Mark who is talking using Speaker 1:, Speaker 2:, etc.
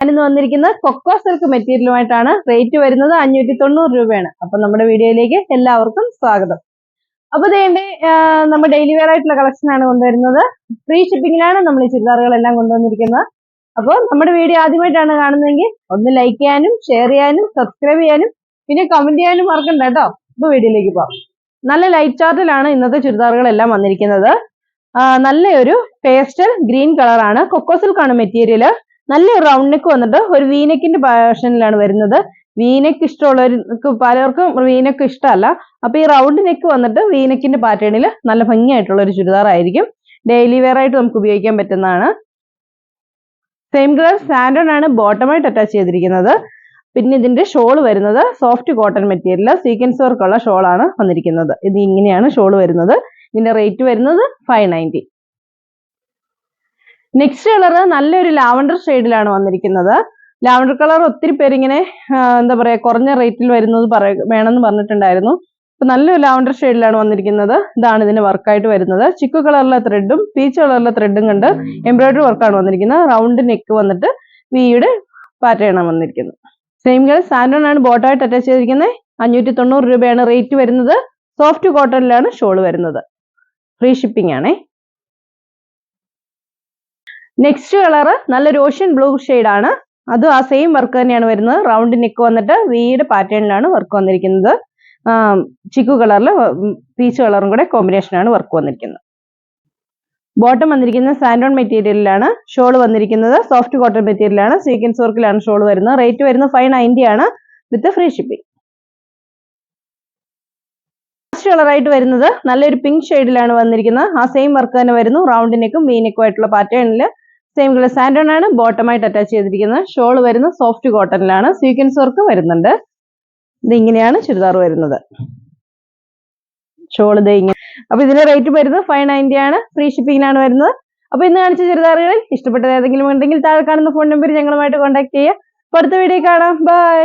Speaker 1: ഞാനിന്ന് വന്നിരിക്കുന്നത് cocoa silk മെറ്റീരിയലുമായിട്ടാണ് rate വരുന്നത് അഞ്ഞൂറ്റി തൊണ്ണൂറ് രൂപയാണ്. അപ്പൊ നമ്മുടെ വീഡിയോയിലേക്ക് എല്ലാവർക്കും സ്വാഗതം. അപ്പൊ ഇതേണ്ടി നമ്മൾ ഡെയിലി വെയർ ആയിട്ടുള്ള കളക്ഷൻ ആണ് കൊണ്ടുവരുന്നത്. ഫ്രീ ഷിപ്പിങ്ങിലാണ് നമ്മൾ ഈ ചുരിദാറുകളെല്ലാം കൊണ്ടുവന്നിരിക്കുന്നത്. അപ്പോൾ നമ്മുടെ വീഡിയോ ആദ്യമായിട്ടാണ് കാണുന്നതെങ്കിൽ ഒന്ന് ലൈക്ക് ചെയ്യാനും ഷെയർ ചെയ്യാനും സബ്സ്ക്രൈബ് ചെയ്യാനും പിന്നെ കമന്റ് ചെയ്യാനും മറക്കണ്ട കേട്ടോ. ഇപ്പൊ വീഡിയോയിലേക്ക് പോകാം. നല്ല ലൈറ്റ് ചാർട്ടിലാണ് ഇന്നത്തെ ചുരിദാറുകളെല്ലാം വന്നിരിക്കുന്നത്. നല്ലൊരു പേസ്റ്റൽ ഗ്രീൻ കളറാണ് കൊക്കോ സിൽക്കാണ് മെറ്റീരിയൽ നല്ലൊരു റൗണ്ട് നെക്ക് വന്നിട്ട് ഒരു വീനെക്കിന്റെ ഭാഷനിലാണ് വരുന്നത്. വീനെക്ക് ഇഷ്ടമുള്ളവർക്ക് പലർക്കും വീനെക്ക് ഇഷ്ടമല്ല. അപ്പൊ ഈ റൗണ്ട് നെക്ക് വന്നിട്ട് വീനെക്കിന്റെ പാറ്റേണിൽ നല്ല ഭംഗിയായിട്ടുള്ള ഒരു ചുരിദാർ ആയിരിക്കും. ഡെയിലി വെയർ ആയിട്ട് നമുക്ക് ഉപയോഗിക്കാൻ പറ്റുന്നതാണ്. സെയിം കളർ സാൻഡോൺ ആണ് ബോട്ടമായിട്ട് അറ്റാച്ച് ചെയ്തിരിക്കുന്നത്. പിന്നെ ഇതിന്റെ ഷോൾ വരുന്നത് സോഫ്റ്റ് കോട്ടൺ മെറ്റീരിയൽ സീക്വൻസ് വർക്കുള്ള ഷോളാണ് വന്നിരിക്കുന്നത്. ഇത് ഇങ്ങനെയാണ് ഷോൾ വരുന്നത്. ഇതിന്റെ റേറ്റ് വരുന്നത് ഫൈവ് നയന്റി നെക്സ്റ്റ് കളർ നല്ലൊരു ലാവണ്ടർ ഷെയ്ഡിലാണ് വന്നിരിക്കുന്നത്. ലാവണ്ടർ കളർ ഒത്തിരി പേരിങ്ങനെ എന്താ പറയാ കുറഞ്ഞ റേറ്റിൽ വരുന്നത് വേണമെന്ന് പറഞ്ഞിട്ടുണ്ടായിരുന്നു. അപ്പൊ നല്ലൊരു ലാവണ്ടർ ഷെയ്ഡിലാണ് വന്നിരിക്കുന്നത്. ഇതാണ് ഇതിന്റെ വർക്കായിട്ട് വരുന്നത്. ചിക്കു കളറിലെ ത്രെഡും പീച്ച് കളറിലെ ത്രെഡും കണ്ട് എംബ്രോയിഡറി വർക്കാണ് വന്നിരിക്കുന്നത്. റൗണ്ട് നെക്ക് വന്നിട്ട് വിയുടെ പാറ്റേണാണ് വന്നിരിക്കുന്നത്. സെയിം കളർ സാൻഡൺ ആണ് ബോട്ടായിട്ട് അറ്റാച്ച് ചെയ്തിരിക്കുന്നത് അഞ്ഞൂറ്റി തൊണ്ണൂറ് രൂപയാണ് റേറ്റ് വരുന്നത്. സോഫ്റ്റ് കോട്ടണിലാണ് ഷോൾ വരുന്നത്. ഫ്രീ ഷിപ്പിംഗ് ആണേ. നെക്സ്റ്റ് കളർ നല്ലൊരു ഓഷ്യൻ ബ്ലൂ ആണ്. അതും ആ സെയിം വർക്ക് തന്നെയാണ് വരുന്നത്. റൗണ്ട് നെക്ക് വന്നിട്ട് വീട് പാറ്റേണിലാണ് വർക്ക് വന്നിരിക്കുന്നത്. ചിക്കു കളറിൽ പീച്ച് കളറും കൂടെ കോമ്പിനേഷനാണ് വർക്ക് വന്നിരിക്കുന്നത്. ബോട്ടം വന്നിരിക്കുന്നത് സാൻഡോൺ മെറ്റീരിയലിലാണ് ഷോൾ വന്നിരിക്കുന്നത് സോഫ്റ്റ് കോട്ടൺ മെറ്റീരിയലാണ് സീക്വൻസ് വർക്കിലാണ് ഷോൾ വരുന്നത്. റേറ്റ് വരുന്നത് ഫൈവ് നയന്റി ആണ് വിത്ത് ഫ്രീ ഷിപ്പിംഗ് ലാസ്റ്റ് കളറായിട്ട് വരുന്നത് നല്ലൊരു പിങ്ക് ഷെയ്ഡിലാണ് വന്നിരിക്കുന്നത്. ആ സെയിം വർക്ക് തന്നെ വരുന്നു. റൗണ്ടിനേക്കും നെക്കും വി ആയിട്ടുള്ള പാറ്റേണിൽ സെയിം കളർ സാൻഡോൺ ആണ്. ബോട്ടമായിട്ട് അറ്റാച്ച് ചെയ്തിരിക്കുന്നത്. ഷോൾ വരുന്ന സോഫ്റ്റ് കോട്ടണിലാണ് സീക്വൻസ് വർക്ക് വരുന്നുണ്ട്. ഇത് ഇങ്ങനെയാണ് ചുരിദാർ വരുന്നത്. ഷോൾ ഇത് ഇങ്ങനെ. അപ്പൊ ഇതിന്റെ റേറ്റ് വരുന്നത് ഫൈവ് നയന്റി ആണ്. ഫ്രീ ഷിപ്പിംഗിനാണ് വരുന്നത്. അപ്പൊ ഇന്ന് കാണിച്ച ചുരിദാറുകളിൽ ഇഷ്ടപ്പെട്ടത് ഏതെങ്കിലും ഉണ്ടെങ്കിൽ താഴെ കാണുന്ന ഫോൺ നമ്പർ ഞങ്ങളുമായിട്ട് കോൺടാക്ട് ചെയ്യുക. അടുത്ത വീഡിയോ കാണാം. ബൈ